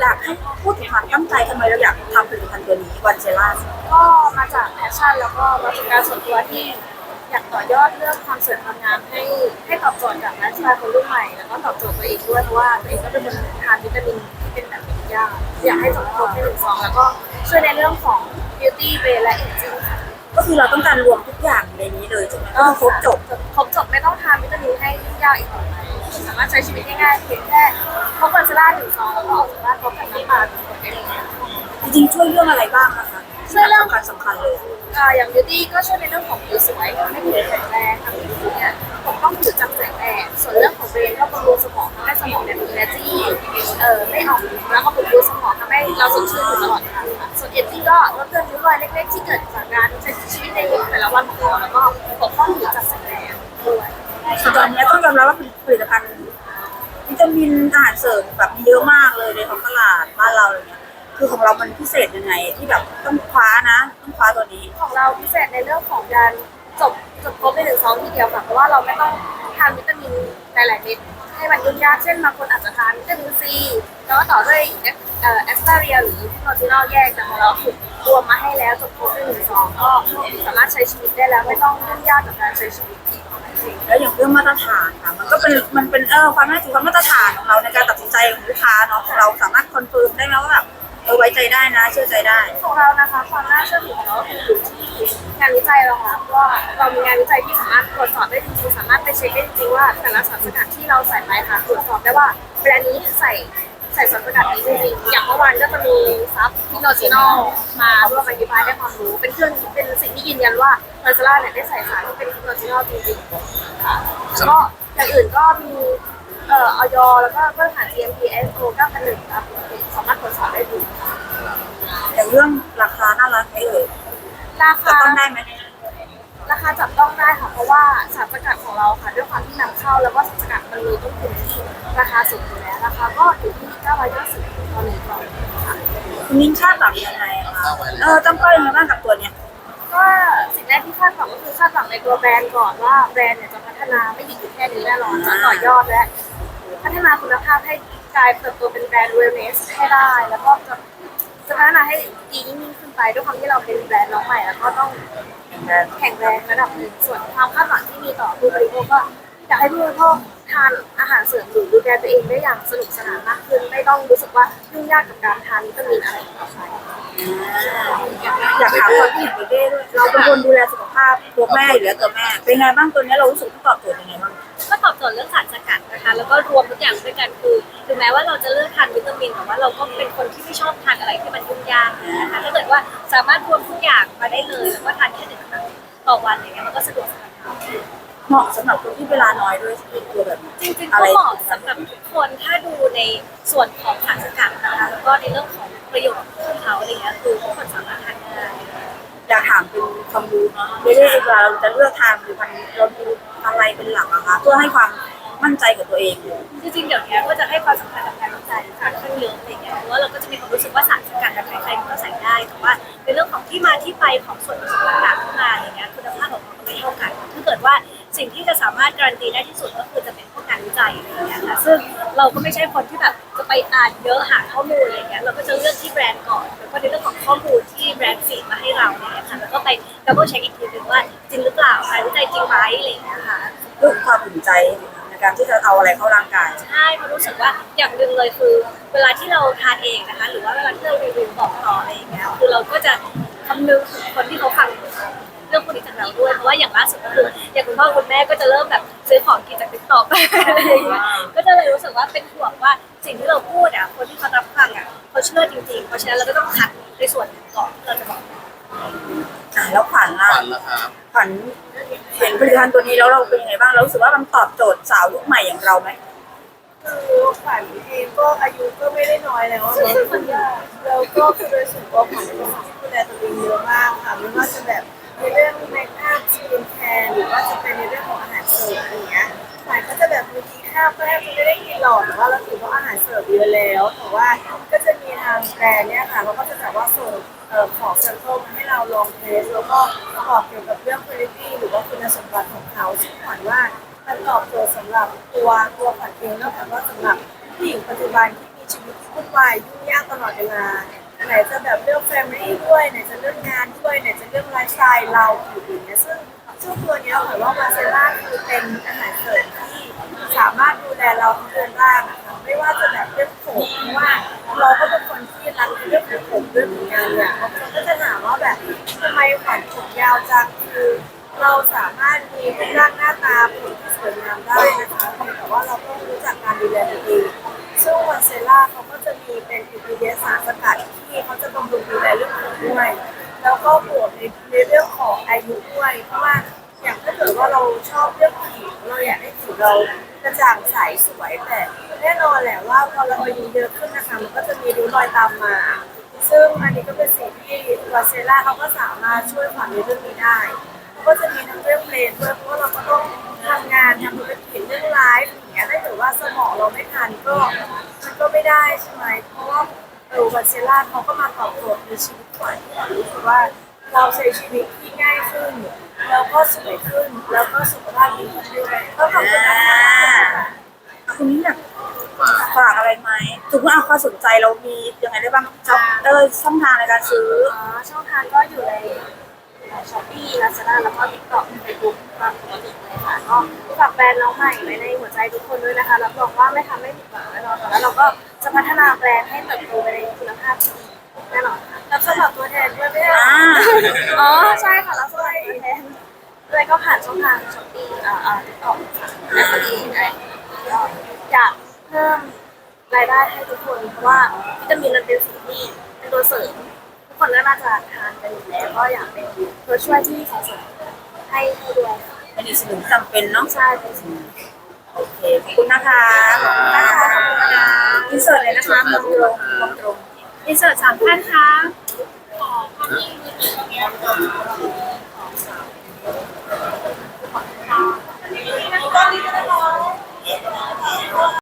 อยากให้พูดถึงความตั้งใจทำไมเราอยากทำผลิตภัณฑ์ตัวนี้วันเซล่าก็มาจากแพชชั่นแล้วก็ประสบการณ์ส่วนตัวที่อยากต่อยอดเรื่องความสวยความงามให้ให้ตอบโจทย์กับไลฟ์สไตล์คนรุ่นใหม่แล้วก็ตอบโจทย์ตัวเองด้วยเพราะว่าตัวเองก็เป็นคนทานวิตามินที่เป็นแบบยากอยากให้จบครบให้หนึ่งซองแล้วก็ช่วยในเรื่องของ beauty เบและ aging ก็คือเราต้องการรวมทุกอย่างในนี้เลยใช่ไหมก็คือครบจบครบจบไม่ต้องทานวิตามินให้ยุ่งยากอีกต่อไปสามารถใช้ชีวิตง่ายๆเพียงแค่พกคอนซีลเลอร์หนึ่งซองแล้วก็ออกจากบ้านพร้อมกับน้ำตาลได้เลยจริงๆช่วยเรื่องอะไรบ้างนะคะช่วยเรื่องสำคัญสำคัญเลย อ่าอย่างบิวตี้ก็ช่วยในเรื่องของผิวสวยทำให้ผิวแข็งแรง ช้ชีวิตในแต่ละวันของเราแล้วก็ปกป้องผิวจากแสงแดดด้วยคือตอนนี้ต้องยอมรับว่าผลิตภัณฑ์วิตามินอาหารเสริมแบบมีเยอะมากเลยในท้องตลาดบ้านเราอะไรเงี้ยคือของเรามันพิเศษยังไงที่แบบต้องคว้านะต้องคว้าตัวนี้ ของเราพิเศษในเรื่องของการจบจบครบในหนึ่งซองทีเดียวค่ะเพราะว่าเราไม่ต้องทานวิตามินหลายๆเม็ดให้มันยุ่งยากเช่นบางคนอาจจะทานวิตามินซีแล้วก็ต่อด้วยเอ่อแอสตาเรียหรือฟิโนจินอลแยกแต่ของเราคือ รวมมาให้แล้วจบครบในหนึ่งซองก็สามารถใช้ชีวิตได้แล้วไม่ต้องยุ่งยากกับการใช้ชีวิตอีกต่อไปแล้วอย่างเรื่องมาตรฐานค่ะมันก็เป็นมันเป็นเออความน่าถือความมาตรฐานของเราในการตัดสินใจของลูกค้าเนาะเราสามารถคอนเฟิร์มได้ไหมว่าแบบเออไว้ใจได้นะ เชื่อใจได้ของเรานะคะความน่าเชื่อถือของเราคืออยู่ที่งานวิจัยรองรับว่าเรามีงานวิจัยที่สามารถตรวจสอบได้จริงๆสามารถไปเช็คได้จริงๆว่าแต่ละสารสกัดที่เราใส่ไปค่ะตรวจสอบได้ว่าแบรนด์นี้ใส่ใส่สารสกัดนี้จริงๆอย่างเมื่อวานก็จะมีซับพิโนจินอลมาร่วมอธิบายให้ความรู้ เป็นเครื่องเป็นสิ่งที่ยืนยันว่าเทอร์ซล่าเนี่ยได้ใส่สารที่เป็นพิโนจินอลจริงๆค่ะแล้วก็อย่างอื่นก็มีเอ่อออยแล้วก็มาตรฐาน GMP ISO 9001ครับสามารถตรวจสอบได้ดูอย่างเรื่องราคาน่ารักไหมเอ่ยราจะคาต้องได้ไหมราคาจับต้องได้ค่ะเพราะว่าสารสกัดของเราค่ะด้วยความที่นำเข้าแล้วก็สารสกัดมันมีต้นทุนที่ ราคาสูงอยู่แล้วราคาก็อยู่ที่990ตอนนี้ก่อนค่ะคุณนิ้งคาดหวังยังไงคะเออต้องก็ยังไงบ้างกับตัวเนี้ยก็สิ่งแรกที่คาดหวังก็คือคาดหวังในตัวแบรนด์ก่อนว่าแบรนด์เนี่ยจะพัฒนาไม่หยุดอยู่แค่นี้แน่นอนจะต่อยอดและพัฒนาคุณภาพให้กลายเติบโตเป็นแบรนด์เวลเนสให้ได้แล้วก็จะจะพัฒนาให้ดียิ่งขึ้นไปด้วยความที่เราเป็นแบรนด์น้องใหม่แล้วก็ต้องแข็งแรงระดับหนึ่งส่วนความคาดหวังที่มีต่อผู้บริโภคก็อยากให้ผู้บริโภค ทานอาหารเสริมหรือดูแลตัวเองได้อย่างสนุกสนานมากขึ้น ไม่ต้องรู้สึกว่ายุ่งยากกับการทานวิตามินอะไรต่อไปอยากถามคนที่เห็นเบ้ด้วยเราเป็นคนดูแลสุขภาพตัวแม่อยู่แล้วตัวแม่ เป็นไงบ้างตัวนี้เรารู้สึกว่ตอบโจทย์ยังไงบ้างก็ตอบโจทย์เรื่องสารสกัดนะคะ แล้วก็รวมทุกอย่างด้วยกันคือถึงแม้ว่าเราจะเลือกทานวิตามินแต่ว่าเราก็เป็นคนที่ไม่ชอบทานอะไรที่มันยุ่งยากนะคะถ้าเกิดว่าสามารถรวมทุกอย่างมาได้เลยแล้วก็ทานแค่หนึ่งครั้งต่อวันอย่างเงี้ยมันก็สะดวกสบาย เหมาะสำหรับคนที่เวลาน้อยด้วยเป็นตัวแบบนี้จริงๆก็เหมาะสำหรับทุกคนถ้าดูในส่วนของสารสกัดนะคะแล้วก็ในเรื่องของประโยชน์ของเขาอะไรเงี้ยคือทุกคนสามารถทานได้อยากถามเป็นความรู้เนาะเรื่อยๆเวลาเราจะเลือกทานผลิตภัณฑ์เราดูอะไรเป็นหลักอะคะเพื่อให้ความ มั่นใจกับตัวเองจริงๆเดี๋ยวนี้ก็จะให้ความสำคัญกับการวิจัยค่อนข้างเยอะอะไรเงี้ยเพราะว่าเราก็จะมีความรู้สึกว่าสารสกัดแบบใครๆก็ใส่ได้แต่ว่าในเรื่องของที่มาที่ไปของส่วนผสมต่างๆเข้ามาอะไรเงี้ยคุณภาพของมันก็ไม่เท่ากันถ้าเกิดว่าสิ่งที่จะสามารถการันตีได้ที่สุดก็คือจะเป็นพวกการวิจัยอะไรเงี้ยค่ะซึ่งเราก็ไม่ใช่คนที่แบบจะไปอ่านเยอะหาข้อมูลอะไรเงี้ยเราก็จะเลือกที่แบรนด์ก่อนแล้วก็ในเรื่องของข้อมูลที่แบรนด์ฟีดมาให้เราเนี่ยค่ะแล้วก็ไปดับเบิลเช็คอีกทีหนึงว่าจริงหรือเปล่าการวิจัยจริงไหมอะไรเงี้ยค่ะเรื่องความภูมิใจใน การที่จะเอาอะไรเข้าร่างกาย ใช่เพราะรู้สึกว่าอย่างหนึ่งเลยคือ เวลาที่เราทานเองนะคะ หรือว่าเวลาที่เรารีวิวบอกต่ออะไรอย่างเงี้ยคือเราก็จะคำนึงถึงคนที่เขาฟังเรื่องพวกนี้จากเราด้วยเพราะว่าอย่างล่าสุดก็คืออย่างคุณพ่อคุณแม่ก็จะเริ่มแบบซื้อของกินจากติ๊กต็อกอะไรอย่างเงี้ยก็จะเลยรู้สึกว่าเป็นห่วงว่าสิ่งที่เราพูดอะคนที่เขารับฟังอะเขาเชื่อจริงๆเพราะฉะนั้นเราก็ต้องคัดในส่วนหนึ่งก่อนที่เราจะบอก อะแล้วขวัญล่ะ ฝันละครับ ขวัญเห็นผลิตภัณฑ์ตัวนี้แล้วเราเป็นยังไงบ้างเรารู้สึกว่ามันตอบโจทย์สาวยุคใหม่อย่างเราไหม คือฝันเองก็อายุก็ไม่ได้น้อยแล้วเนอะแล้วก็คือโดยส่วนตัวของเป็นคนที่ดูแลตัวเองเยอะมากค่ะไม่ว่าจะแบบในเรื่องเมคอัพสกินแคร์หรือว่าจะเป็นในเรื่องของอาหารเสริมอะไรอย่างเงี้ยฝันก็จะแบบบางทีข้าวก็แทบจะไม่ได้กินหรอกแต่ว่าเราถือว่าอาหารเสริมเยอะแล้วแต่ว่าก็จะมีทางแบรนด์เนี่ยค่ะเขาก็จะแบบว่าส่งเอ่อของแซมเปิลมาให้เราลองเทสแล้วก็บอกเกี่ยวกับเรื่องคุณภาพหรือว่าคุณสมบัติของเขาซึ่งฝันว่ามันตอบโจทย์สำหรับตัวตัวขวัญเองแล้วแต่ว่าสำหรับผู้หญิงปัจจุบันที่มีชีวิตที่วุ่นวายยุ่งยากตลอดเวลาไหนจะแบบเรื่องแฟมิลี่ด้วยไหนจะเรื่องงานด้วยไหนจะเรื่องไลฟ์สไตล์เราอยู่อย่างเงี้ยซึ่งซึ่งตัวเนี้ยเหมือนว่ามาเซล่าคือเป็นอาหารเสริมที่สามารถดูแลเราทั้งเดือนร่างอะค่ะไม่ว่าจะ เนกันเนี่ยบางคนก็จะถามว่าแบบทำไมขวัญผมยาวจังคือเราสามารถมีรูปร่างหน้าตาผมที่สวยงามได้นะคะแต่ว่าเราต้องรู้จักการดูแลตัวเองซึ่งวันเซล่าเขาก็จะมีเป็นอินกิเดียสารสกัดที่เขาจะบำรุงดูแลเรื่องผมด้วย แล้วก็บวกในในเรื่องของอายุด้วย เพราะว่าอย่างถ้าเกิดว่าเราชอบเรื่องผิวเราอยากให้ผิวเรากระจ่างใสสวยแต่แน่นอนแหละว่าพอเราอายุเยอะขึ้นนะคะมันก็จะมีริ้วรอยตามมา ซึ่งอันนี้ก็เป็นสิ่งที่วาเซล่าเขาก็สามารถช่วยผ่อนในเรื่องนี้ได้ก็จะมีทั้งเรื่องเพลงด้วยเพราะว่าเราก็ต้องทำงานทำธุรกิจเรื่องไลฟ์อย่างเงี้ยถ้าเกิดว่าสมองเราไม่ทันก็มันก็ไม่ได้ใช่ไหมเพราะว่าเออวันเซล่าเขาก็มาตอบโจทย์ในชีวิตก่อนที่เรารู้สึกว่าเราใช้ชีวิตที่ง่ายขึ้น แล้วก็สวยขึ้นแล้วก็สุขภาพดีขึ้นด้วยก็ขอบคุณนะคะคุณนี่อยาก ฝากอะไรไหมถึงว่าเอาความสนใจเรามียังไงได้บ้างช็อปเออช่องทางในการซื้ออ๋อช่องทางก็อยู่ในช้อปปี้ลาซาด้าแล้วก็ติ๊กต็อกเฟซบุ๊กตามปกติเลยค่ะก็ฝากแบรนด์น้องใหม่ไว้ในหัวใจทุกคนด้วยนะคะรับรองว่าไม่ทำให้ผิดหวังแน่นอนค่ะแล้วเราก็จะพัฒนาแบรนด์ให้เติบโตไปในคุณภาพที่ดีแน่นอนค่ะรับสมัครตัวแทนด้วยไหมอ่าคะอ๋อใช่ค่ะแล้วสมัยตัวแทนด้วยก็ผ่านช่องทางช้อปปี้อ่าอ่าติ๊กต็อกค่ะและสตีไอก็อยาก เพิ่มรายได้ให้ทุกคนเพราะว่าวิตามินมันเป็นสิ่งที่เป็นตัวเสริมทุกคนก็น่าจะทานกันอยู่แล้วก็อยากเป็นตัวช่วยที่ส่งเสริมให้ให้ด้วยค่ะเป็นอีกสิ่งหนึ่งที่จำเป็นเนาะใช่เป็นสิ่งโอเคขอบคุณนะคะขอบคุณนะคะขอบคุณนะคะอินเสิร์ตเลยนะคะมองตรงมองตรงอินเสิร์ตสามท่านคะขอ